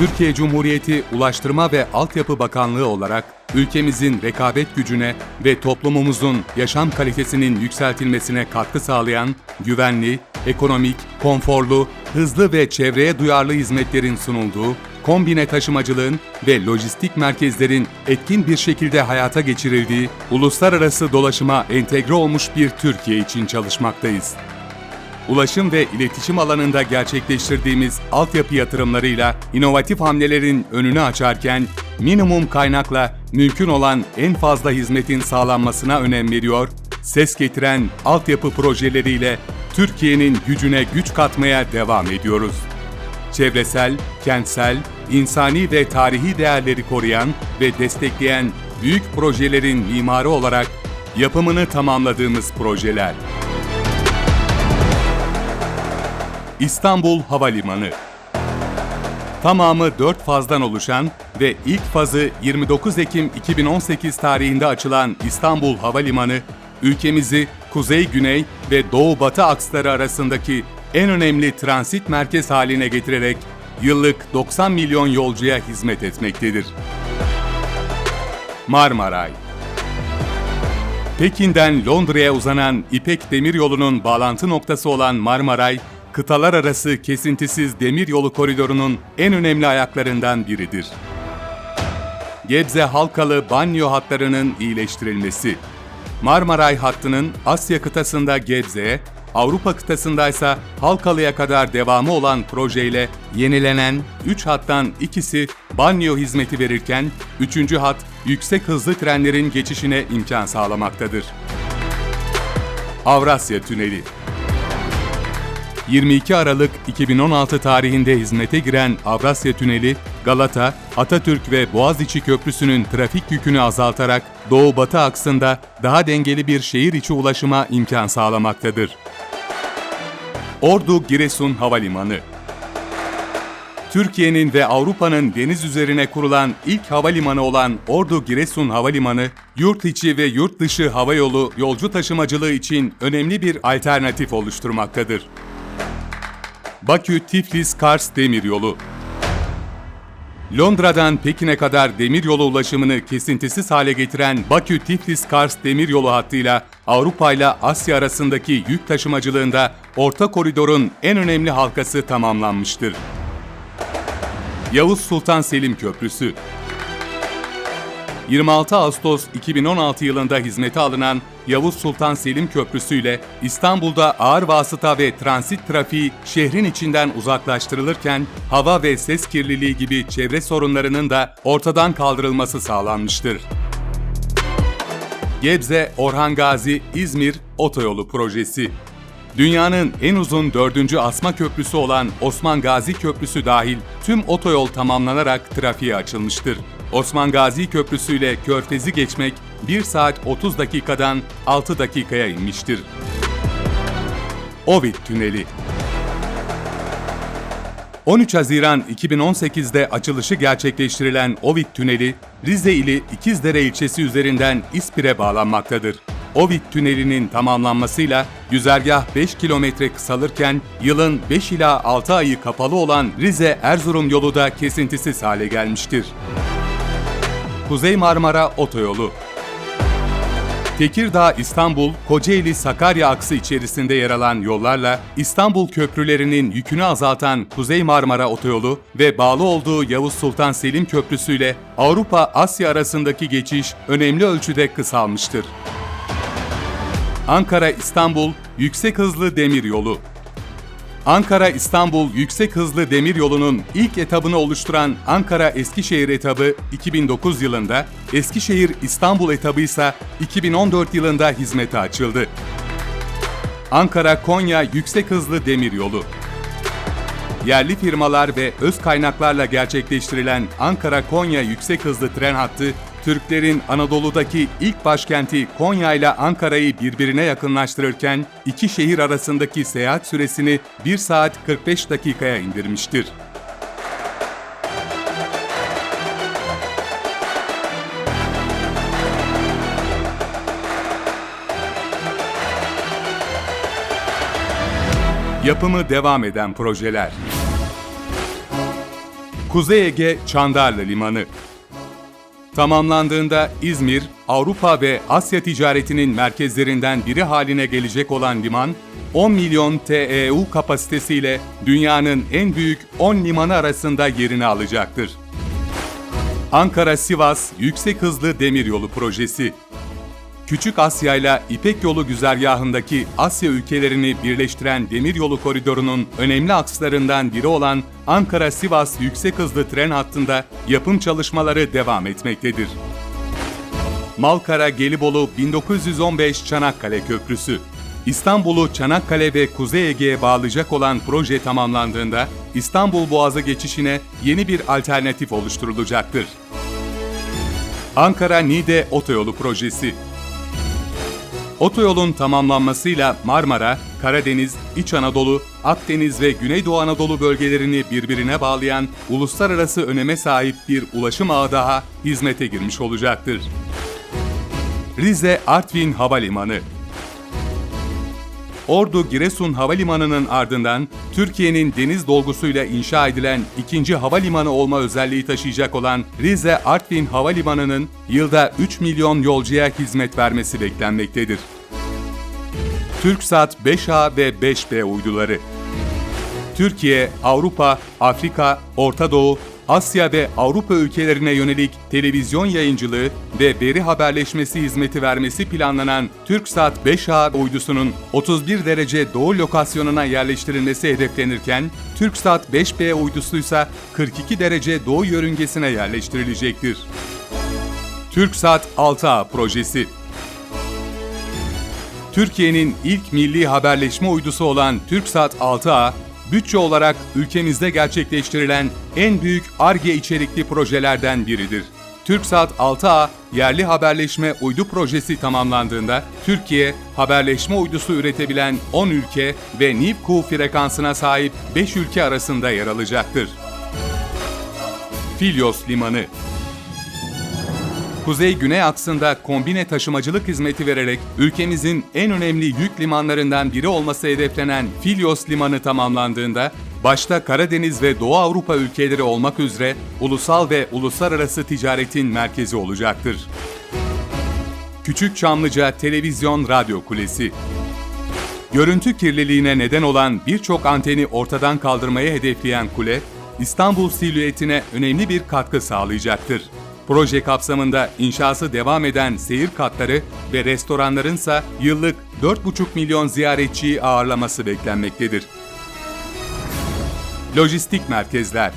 Türkiye Cumhuriyeti Ulaştırma ve Altyapı Bakanlığı olarak ülkemizin rekabet gücüne ve toplumumuzun yaşam kalitesinin yükseltilmesine katkı sağlayan güvenli, ekonomik, konforlu, hızlı ve çevreye duyarlı hizmetlerin sunulduğu, kombine taşımacılığın ve lojistik merkezlerin etkin bir şekilde hayata geçirildiği, uluslararası dolaşıma entegre olmuş bir Türkiye için çalışmaktayız ulaşım ve iletişim alanında gerçekleştirdiğimiz altyapı yatırımlarıyla inovatif hamlelerin önünü açarken minimum kaynakla mümkün olan en fazla hizmetin sağlanmasına önem veriyor, ses getiren altyapı projeleriyle Türkiye'nin gücüne güç katmaya devam ediyoruz. Çevresel, kentsel, insani ve tarihi değerleri koruyan ve destekleyen büyük projelerin mimarı olarak yapımını tamamladığımız projeler. İstanbul Havalimanı Tamamı 4 fazdan oluşan ve ilk fazı 29 Ekim 2018 tarihinde açılan İstanbul Havalimanı, ülkemizi kuzey-güney ve doğu-batı aksları arasındaki en önemli transit merkez haline getirerek yıllık 90 milyon yolcuya hizmet etmektedir. Marmaray Pekin'den Londra'ya uzanan İpek Demiryolu'nun bağlantı noktası olan Marmaray, kıtalar arası kesintisiz demiryolu koridorunun en önemli ayaklarından biridir. Gebze Halkalı banyo hatlarının iyileştirilmesi. Marmaray hattının Asya kıtasında Gebze'ye, Avrupa kıtasında ise Halkalı'ya kadar devamı olan projeyle yenilenen 3 hattan ikisi banyo hizmeti verirken 3. hat yüksek hızlı trenlerin geçişine imkan sağlamaktadır. Avrasya Tüneli 22 Aralık 2016 tarihinde hizmete giren Avrasya Tüneli, Galata, Atatürk ve Boğaziçi Köprüsü'nün trafik yükünü azaltarak doğu-batı aksında daha dengeli bir şehir içi ulaşıma imkan sağlamaktadır. Ordu Giresun Havalimanı Türkiye'nin ve Avrupa'nın deniz üzerine kurulan ilk havalimanı olan Ordu Giresun Havalimanı, yurt içi ve yurt dışı havayolu yolcu taşımacılığı için önemli bir alternatif oluşturmaktadır. Bakü-Tiflis-Kars Demiryolu Londra'dan Pekin'e kadar demiryolu ulaşımını kesintisiz hale getiren Bakü-Tiflis-Kars demiryolu hattıyla Avrupa ile Asya arasındaki yük taşımacılığında orta koridorun en önemli halkası tamamlanmıştır. Yavuz Sultan Selim Köprüsü 26 Ağustos 2016 yılında hizmete alınan Yavuz Sultan Selim Köprüsü ile İstanbul'da ağır vasıta ve transit trafiği şehrin içinden uzaklaştırılırken hava ve ses kirliliği gibi çevre sorunlarının da ortadan kaldırılması sağlanmıştır. Gebze Orhan Gazi İzmir Otoyolu Projesi Dünyanın en uzun dördüncü asma köprüsü olan Osman Gazi Köprüsü dahil tüm otoyol tamamlanarak trafiğe açılmıştır. Osman Gazi Köprüsü ile Körfez'i geçmek 1 saat 30 dakikadan 6 dakikaya inmiştir. Ovid Tüneli 13 Haziran 2018'de açılışı gerçekleştirilen Ovid Tüneli, Rize ili İkizdere ilçesi üzerinden İspir'e bağlanmaktadır. Ovid Tüneli'nin tamamlanmasıyla güzergah 5 kilometre kısalırken yılın 5 ila 6 ayı kapalı olan Rize-Erzurum yolu da kesintisiz hale gelmiştir. Kuzey Marmara Otoyolu Tekirdağ İstanbul Kocaeli Sakarya aksı içerisinde yer alan yollarla İstanbul köprülerinin yükünü azaltan Kuzey Marmara Otoyolu ve bağlı olduğu Yavuz Sultan Selim Köprüsü ile Avrupa Asya arasındaki geçiş önemli ölçüde kısalmıştır. Ankara İstanbul Yüksek Hızlı Demir Yolu Ankara-İstanbul Yüksek Hızlı Demir Yolu'nun ilk etabını oluşturan Ankara-Eskişehir etabı 2009 yılında, Eskişehir-İstanbul etabı ise 2014 yılında hizmete açıldı. Ankara-Konya Yüksek Hızlı Demir Yolu Yerli firmalar ve öz kaynaklarla gerçekleştirilen Ankara-Konya Yüksek Hızlı Tren Hattı Türklerin Anadolu'daki ilk başkenti Konya ile Ankara'yı birbirine yakınlaştırırken iki şehir arasındaki seyahat süresini 1 saat 45 dakikaya indirmiştir. Yapımı devam eden projeler Kuzey Ege Çandarlı Limanı Tamamlandığında İzmir, Avrupa ve Asya ticaretinin merkezlerinden biri haline gelecek olan liman, 10 milyon TEU kapasitesiyle dünyanın en büyük 10 limanı arasında yerini alacaktır. Ankara-Sivas Yüksek Hızlı Demiryolu Projesi Küçük Asya ile İpek Yolu güzergahındaki Asya ülkelerini birleştiren demiryolu koridorunun önemli akslarından biri olan Ankara-Sivas yüksek hızlı tren hattında yapım çalışmaları devam etmektedir. Malkara-Gelibolu 1915 Çanakkale Köprüsü İstanbul'u Çanakkale ve Kuzey Ege'ye bağlayacak olan proje tamamlandığında İstanbul Boğazı geçişine yeni bir alternatif oluşturulacaktır. Ankara-Niğde Otoyolu Projesi Otoyolun tamamlanmasıyla Marmara, Karadeniz, İç Anadolu, Akdeniz ve Güneydoğu Anadolu bölgelerini birbirine bağlayan uluslararası öneme sahip bir ulaşım ağı daha hizmete girmiş olacaktır. Rize Artvin Havalimanı Ordu Giresun Havalimanı'nın ardından Türkiye'nin deniz dolgusuyla inşa edilen ikinci havalimanı olma özelliği taşıyacak olan Rize Artvin Havalimanı'nın yılda 3 milyon yolcuya hizmet vermesi beklenmektedir. TürkSat 5A ve 5B uyduları Türkiye, Avrupa, Afrika, Orta Doğu, Asya ve Avrupa ülkelerine yönelik televizyon yayıncılığı ve veri haberleşmesi hizmeti vermesi planlanan TürkSat 5A uydusunun 31 derece doğu lokasyonuna yerleştirilmesi hedeflenirken, TürkSat 5B uydusu ise 42 derece doğu yörüngesine yerleştirilecektir. TürkSat 6A projesi Türkiye'nin ilk milli haberleşme uydusu olan TürkSat 6A, bütçe olarak ülkemizde gerçekleştirilen en büyük ARGE içerikli projelerden biridir. TürkSat 6A yerli haberleşme uydu projesi tamamlandığında Türkiye, haberleşme uydusu üretebilen 10 ülke ve NIVKU frekansına sahip 5 ülke arasında yer alacaktır. Filyos Limanı Kuzey-Güney aksında kombine taşımacılık hizmeti vererek ülkemizin en önemli yük limanlarından biri olması hedeflenen Filyos Limanı tamamlandığında, başta Karadeniz ve Doğu Avrupa ülkeleri olmak üzere ulusal ve uluslararası ticaretin merkezi olacaktır. Küçük Çamlıca Televizyon Radyo Kulesi Görüntü kirliliğine neden olan birçok anteni ortadan kaldırmayı hedefleyen kule, İstanbul silüetine önemli bir katkı sağlayacaktır. Proje kapsamında inşası devam eden seyir katları ve restoranlarınsa yıllık 4,5 milyon ziyaretçiyi ağırlaması beklenmektedir. Lojistik merkezler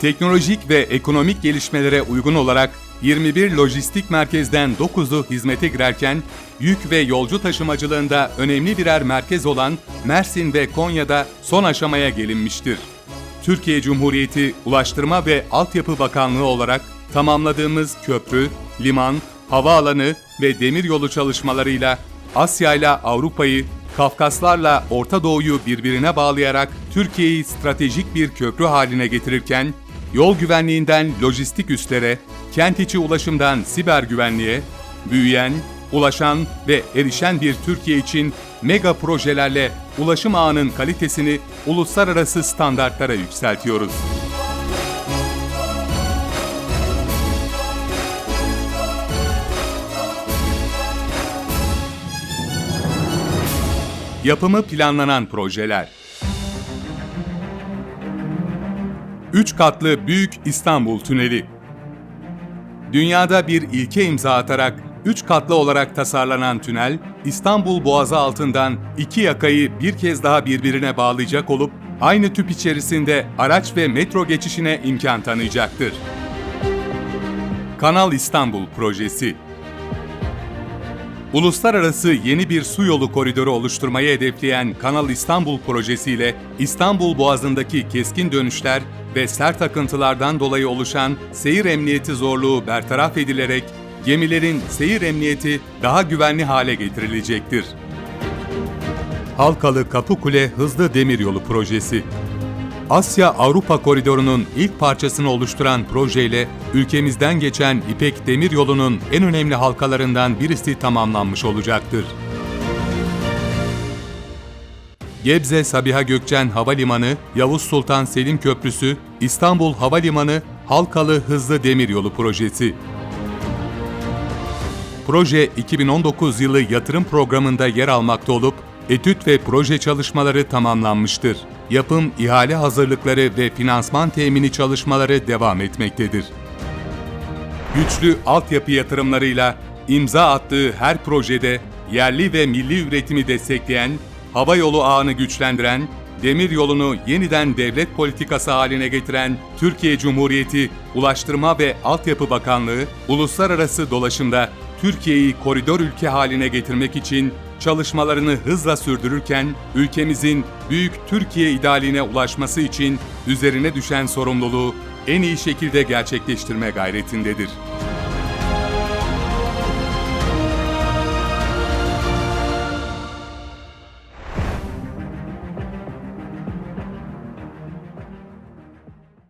Teknolojik ve ekonomik gelişmelere uygun olarak 21 lojistik merkezden 9'u hizmete girerken, yük ve yolcu taşımacılığında önemli birer merkez olan Mersin ve Konya'da son aşamaya gelinmiştir. Türkiye Cumhuriyeti Ulaştırma ve Altyapı Bakanlığı olarak tamamladığımız köprü, liman, havaalanı ve demiryolu çalışmalarıyla Asya ile Avrupa'yı, Kafkaslarla Orta Doğu'yu birbirine bağlayarak Türkiye'yi stratejik bir köprü haline getirirken, yol güvenliğinden lojistik üslere, kent içi ulaşımdan siber güvenliğe, büyüyen, ulaşan ve erişen bir Türkiye için mega projelerle ulaşım ağının kalitesini uluslararası standartlara yükseltiyoruz. Yapımı planlanan projeler 3 katlı Büyük İstanbul Tüneli Dünyada bir ilke imza atarak 3 katlı olarak tasarlanan tünel, İstanbul Boğazı altından iki yakayı bir kez daha birbirine bağlayacak olup, aynı tüp içerisinde araç ve metro geçişine imkan tanıyacaktır. Kanal İstanbul Projesi Uluslararası yeni bir su yolu koridoru oluşturmayı hedefleyen Kanal İstanbul projesiyle İstanbul Boğazı'ndaki keskin dönüşler ve sert akıntılardan dolayı oluşan seyir emniyeti zorluğu bertaraf edilerek gemilerin seyir emniyeti daha güvenli hale getirilecektir. Halkalı Kapıkule Hızlı Demiryolu Projesi Asya-Avrupa koridorunun ilk parçasını oluşturan projeyle ülkemizden geçen İpek Demiryolu'nun en önemli halkalarından birisi tamamlanmış olacaktır. Gebze Sabiha Gökçen Havalimanı, Yavuz Sultan Selim Köprüsü, İstanbul Havalimanı Halkalı Hızlı Demiryolu Projesi. Proje 2019 yılı yatırım programında yer almakta olup, etüt ve proje çalışmaları tamamlanmıştır. Yapım, ihale hazırlıkları ve finansman temini çalışmaları devam etmektedir. Güçlü altyapı yatırımlarıyla imza attığı her projede yerli ve milli üretimi destekleyen, hava yolu ağını güçlendiren, demir yolunu yeniden devlet politikası haline getiren Türkiye Cumhuriyeti Ulaştırma ve Altyapı Bakanlığı, uluslararası dolaşımda Türkiye'yi koridor ülke haline getirmek için çalışmalarını hızla sürdürürken, ülkemizin büyük Türkiye idealine ulaşması için üzerine düşen sorumluluğu en iyi şekilde gerçekleştirme gayretindedir.